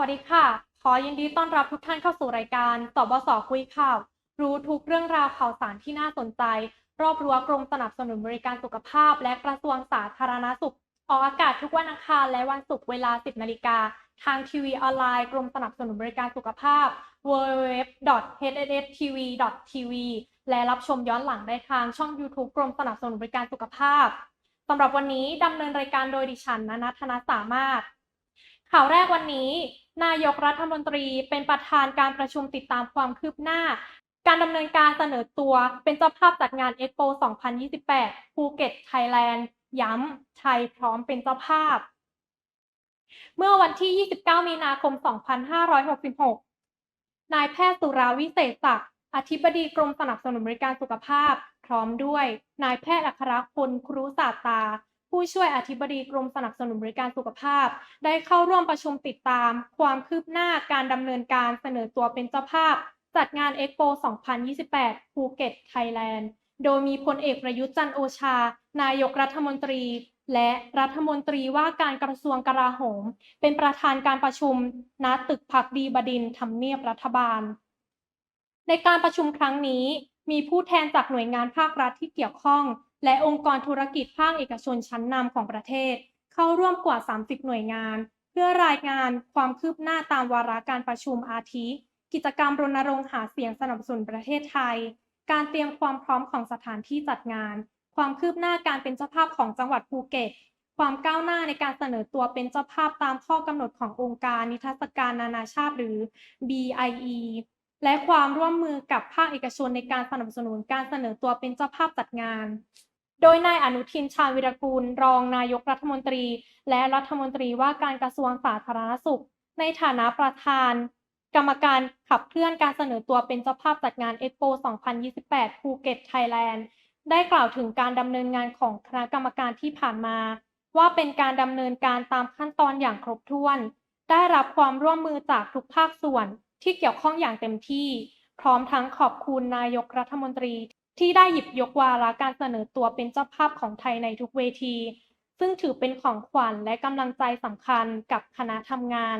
วัสดีค่ะ ขอยินดีต้อนรับทุกท่านเข้าสู่รายการสบสคุยข่าว รู้ทุกเรื่องราวข่าวสารที่น่าสนใจ รอบรั้วกรมสนับสนุนบริการสุขภาพ และกระทรวงสาธารณสุข ออกอากาศทุกวันอังคารและวันศุกร์เวลา 10 นาฬิกา ทางทีวีออนไลน์กรมสนับสนุนบริการสุขภาพ www.hsstv.tv และรับชมย้อนหลังได้ทางช่อง YouTube กรมสนับสนุนบริการสุขภาพสำหรับวันนี้ดำเนินรายการโดยดิฉันนนัทธนสามารถ ข่าวแรกวันนี้ นายกรัฐมนตรีเป็นประธานการประชุมติดตามความคืบหน้า การดำเนินการเสนอตัวเป็นเจ้าภาพจัดงานเอ็กโป 2028 ภูเก็ตไทยแลนด์ ย้ำไทยพร้อมเป็นเจ้าภาพ เมื่อวันที่ 29 มีนาคม 2566 นายแพทย์สุราวิเศษศักดิ์อธิบดีกรมสนับสนุนบริการสุขภาพ พร้อมด้วย นายแพทย์อัครพลครุศาสตา ผู้ช่วยอธิบดีกรมสนับสนุนบริการสุขภาพ ได้เข้าร่วมประชุมติดตาม ความคืบหน้าการดำเนินการเสนอตัวเป็นเจ้าภาพ จัดงานเอ็กโป 2028 ภูเก็ตไทยแลนด์ โดยมีพลเอกประยุทธ์จันโอชา นายกรัฐมนตรี และรัฐมนตรีว่าการกระทรวงกลาโหม เป็นประธานการประชุมณตึกพักดีบดินทำเนียบรัฐบาล ในการประชุมครั้งนี้มีผู้แทนจากหน่วยงานภาครัฐที่เกี่ยวข้อง และองค์กรธุรกิจภาคเอกชนชั้นนำของประเทศ เข้าร่วมกว่า 30 หน่วยงาน เพื่อรายงานความคืบหน้าตามวาระการประชุมอาทิ กิจกรรมรณรงค์หาเสียงสนับสนุนประเทศไทย การเตรียมความพร้อมของสถานที่จัดงาน ความคืบหน้าการเป็นเจ้าภาพของจังหวัดภูเก็ต ความก้าวหน้าในการเสนอตัวเป็นเจ้าภาพตามข้อกำหนดขององค์การนิทรรศการนานาชาติหรือ BIE และความร่วมมือกับภาคเอกชนในการสนับสนุนการเสนอตัวเป็นเจ้าภาพจัดงาน โดยนายอนุทินชาญวิรกูล รองนายกรัฐมนตรี และรัฐมนตรีว่าการกระทรวงสาธารณสุข ในฐานะประธาน กรรมการขับเคลื่อนการเสนอตัวเป็นเจ้าภาพจัดงานเอ็กโป 2028 ภูเก็ตไทยแลนด์ได้กล่าวถึงการดำเนินงานของคณะกรรมการที่ผ่านมา ว่าเป็นการดำเนินการตามขั้นตอนอย่างครบถ้วน ได้รับความร่วมมือจากทุกภาคส่วนที่เกี่ยวข้องอย่างเต็มที่ พร้อมทั้งขอบคุณนายกรัฐมนตรี ที่ได้หยิบยกวาระการเสนอตัวเป็นเจ้าภาพของไทยในทุกเวที ซึ่งถือเป็นของขวัญและกำลังใจสำคัญกับคณะทำงาน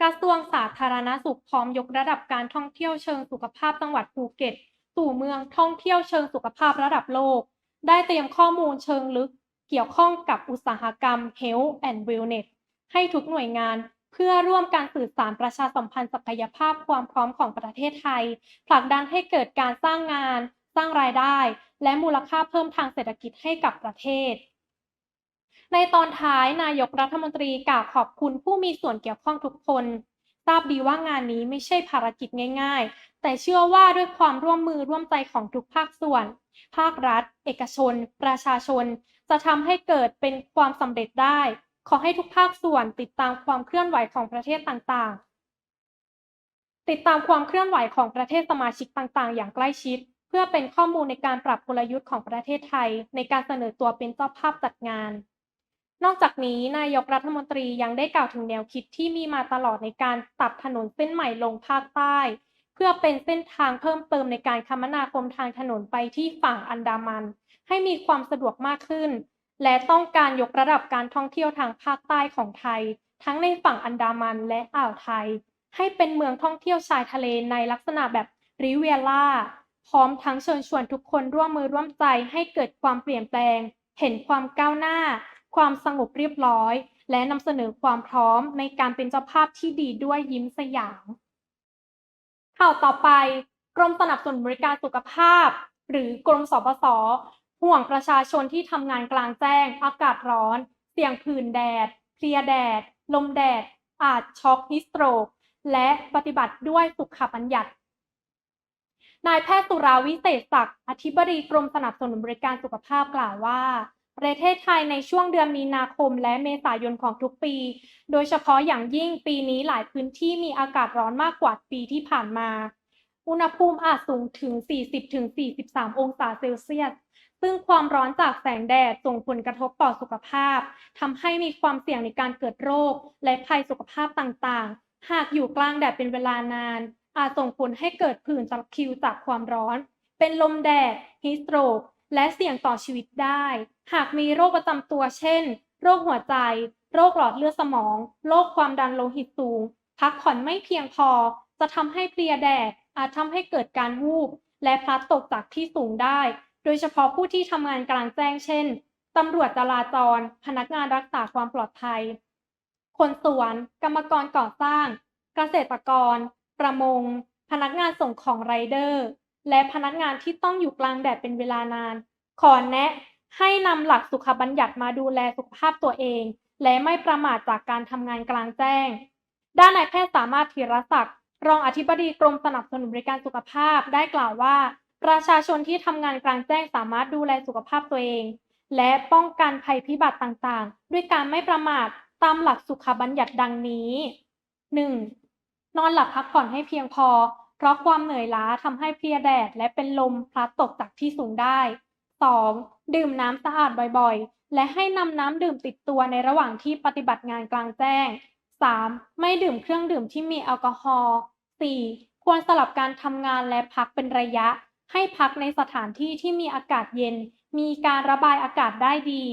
กระทรวงสาธารณสุขพร้อมยกระดับการท่องเที่ยวเชิงสุขภาพจังหวัดภูเก็ต สู่เมืองท่องเที่ยวเชิงสุขภาพระดับโลก ได้เตรียมข้อมูลเชิงลึก เกี่ยวข้องกับอุตสาหกรรม Health and Wellness ให้ทุกหน่วยงาน เพื่อร่วมการสื่อสารประชาสัมพันธ์ศักยภาพความพร้อมของประเทศไทย ผลักดันให้เกิดการสร้างงาน สร้างรายได้ และมูลค่าเพิ่มทางเศรษฐกิจให้กับประเทศ ในตอนท้ายนายกรัฐมนตรีกล่าวขอบคุณผู้มีส่วนเกี่ยวข้องทุกคน ทราบดีว่างานนี้ไม่ใช่ภารกิจง่าย ๆ แต่เชื่อว่าด้วยความร่วมมือร่วมใจของทุกภาคส่วน ภาครัฐ เอกชน ประชาชน จะทำให้เกิดเป็นความสำเร็จได้ ขอให้ทุกภาคส่วนติดตามความเคลื่อนไหวของประเทศต่างๆ ติดตามความเคลื่อนไหวของประเทศสมาชิกต่างๆ อย่างใกล้ชิด เพื่อเป็นข้อมูลในการปรับกลยุทธ์ของประเทศไทย ในการเสนอตัวเป็นเจ้าภาพจัดงาน นอกจากนี้นายกรัฐมนตรียังได้กล่าวถึงแนวคิดที่มีมาตลอดในการตัดถนนเส้นใหม่ลงภาคใต้ เพื่อเป็นเส้นทางเพิ่มเติมในการคมนาคมทางถนนไปที่ฝั่งอันดามัน ให้มีความสะดวกมากขึ้น และต้องการยกระดับการท่องเที่ยวทางภาคใต้ของไทย ทั้งในฝั่งอันดามันและอ่าวไทย ให้เป็นเมืองท่องเที่ยวชายทะเลในลักษณะแบบริเวียร่าพร้อมทั้งเชิญชวนทุกคนร่วมมือร่วมใจให้เกิดความเปลี่ยนแปลง เห็นความก้าวหน้า ความสงบเรียบร้อย และนำเสนอความพร้อมในการเป็นเจ้าภาพที่ดีด้วยยิ้มสยามข่าวต่อไป กรมสนับสนุนบริการสุขภาพ หรือกรมสปส ห่วงประชาชนที่ทำงานกลางแจ้ง อากาศร้อน เสี่ยงผื่นแดด เพลียแดด ลมแดด อาจช็อกฮิสโตรก และปฏิบัติด้วยสุขบัญญัติ นายแพทย์สุราวิเศษศักดิ์ อธิบดีกรมสนับสนุนบริการสุขภาพกล่าวว่า ประเทศไทยในช่วงเดือนมีนาคมและเมษายนของทุกปี โดยเฉพาะอย่างยิ่งปีนี้หลายพื้นที่มีอากาศร้อนมากกว่าปีที่ผ่านมา อุณหภูมิอาจสูงถึง 40-43 องศาเซลเซียส ซึ่งความร้อนจากแสงแดดส่งผลกระทบต่อสุขภาพทำให้มีความเสี่ยงในการเกิดโรค และภัยสุขภาพต่างๆ หากอยู่กลางแดดเป็นเวลานาน อาจส่งผลให้เกิดผื่นตะคริวจากความร้อน เป็นลมแดดฮีสโตรกและเสี่ยงต่อชีวิตได้ หากมีโรคประจำตัวเช่น โรคหัวใจ โรคหลอดเลือดสมอง โรคความดันโลหิตสูง พักผ่อนไม่เพียงพอ จะทำให้เพลียแดด อาจทำให้เกิดการวูบ และพลัดตกจากที่สูงได้ โดยเฉพาะผู้ที่ทำงานกลางแจ้งเช่นตำรวจจราจร พนักงานรักษาความปลอดภัย คนสวน กรรมกรก่อสร้าง เกษตรกร ประมง พนักงานส่งของไรเดอร์ และพนักงานที่ต้องอยู่กลางแดดเป็นเวลานาน ขอแนะให้นำหลักสุขบัญญัติมาดูแลสุขภาพตัวเอง และไม่ประมาทจากการทำงานกลางแจ้ง ด้านนายแพทย์สามารถธีรศักดิ์รองอธิบดีกรมสนับสนุนบริการสุขภาพได้กล่าวว่า ประชาชนที่ทำงานกลางแจ้งสามารถดูแลสุขภาพตัวเอง และป้องกันภัยพิบัติต่างๆ ด้วยการไม่ประมาทตามหลักสุขบัญญัติดังนี้ 1. นอนหลับพักผ่อนให้เพียงพอ เพราะความเหนื่อยล้าทำให้เพลียแดด และเป็นลมพลัดตกจากที่สูงได้ 2. ดื่มน้ำสะอาดบ่อยๆ และให้นำน้ำดื่มติดตัวในระหว่างที่ปฏิบัติงานกลางแจ้ง 3. ไม่ดื่มเครื่องดื่มที่มีแอลกอฮอล์ 4. ควรสลับการทำงานและพักเป็นระยะ ให้พักในสถานที่ที่มีอากาศเย็น มีการระบายอากาศได้ดี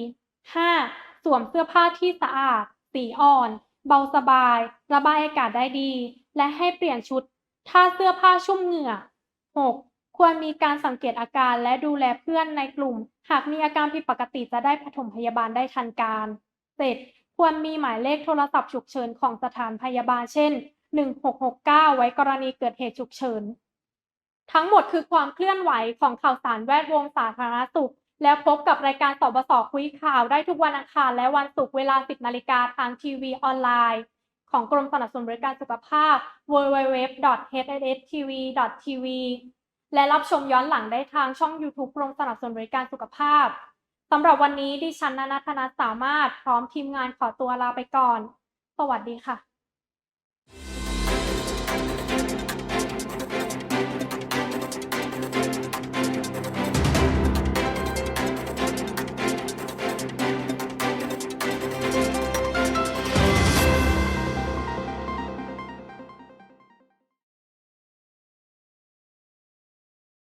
5. สวมเสื้อผ้าที่สะอาด สีอ่อน เบาสบาย ระบายอากาศได้ดี และให้เปลี่ยนชุด ถ้าเสื้อผ้าชุ่มเหงื่อ 6. ควรมีการสังเกตอาการและดูแลเพื่อนในกลุ่ม หากมีอาการผิดปกติจะได้ปฐมพยาบาลได้ทันการ 7. ควรมีหมายเลขโทรศัพท์ฉุกเฉินของสถานพยาบาลเช่น 1669 ไว้กรณีเกิดเหตุฉุกเฉิน ทั้งหมดคือความเคลื่อนไหวของข่าวสารแวดวงสาธารณสุข แล้วพบกับรายการสบสคุยข่าวได้ทุกวันอังคารและวันศุกร์เวลา 10นาฬิกาทางทีวีออนไลน์ ของกรมสนับสนุนบริการสุขภาพ www.hsstv.tv และรับชมย้อนหลังได้ทางช่อง YouTube กรมสนับสนุนบริการสุขภาพสำหรับวันนี้ดิฉันนันทนัทสามารถพร้อมทีมงานขอตัวลาไปก่อน สวัสดีค่ะ